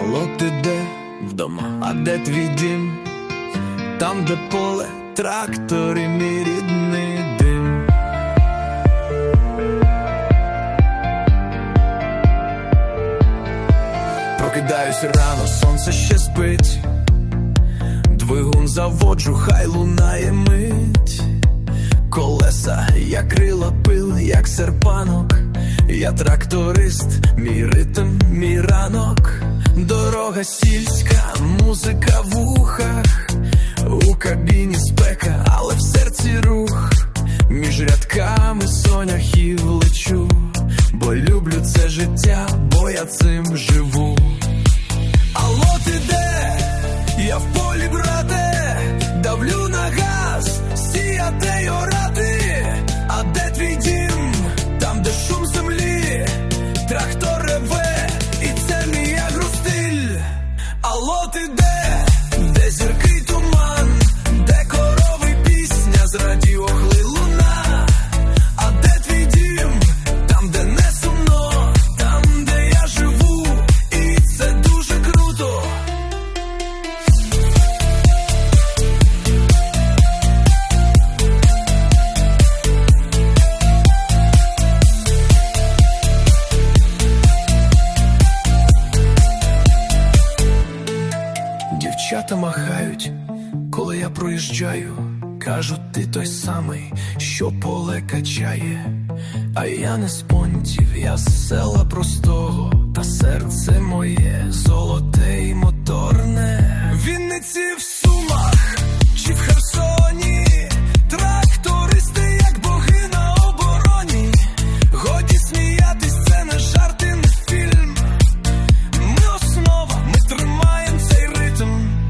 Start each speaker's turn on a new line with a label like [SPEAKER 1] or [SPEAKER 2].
[SPEAKER 1] Алло, ти де вдома? А де твій дім? Там, де поле, трактор і мій рідний дим. Прокидаюсь рано, сонце ще спить. Двигун заводжу, хай лунає мить. Колеса, як крила пил, як серпанок. Я тракторист, мій ритм, мій ранок. Дорога сільська, музика в ухах. У кабіні спека, але в серці рух. Між рядками соняхів лечу. Бо люблю це життя, бо я цим живу. Алло, ти де? Де зірки Дівчата махають, коли я проїжджаю. Кажуть, ти той самий, що поле качає, а я не з понтів, я з села простого, та серце моє золоте й моторне. Вінниці все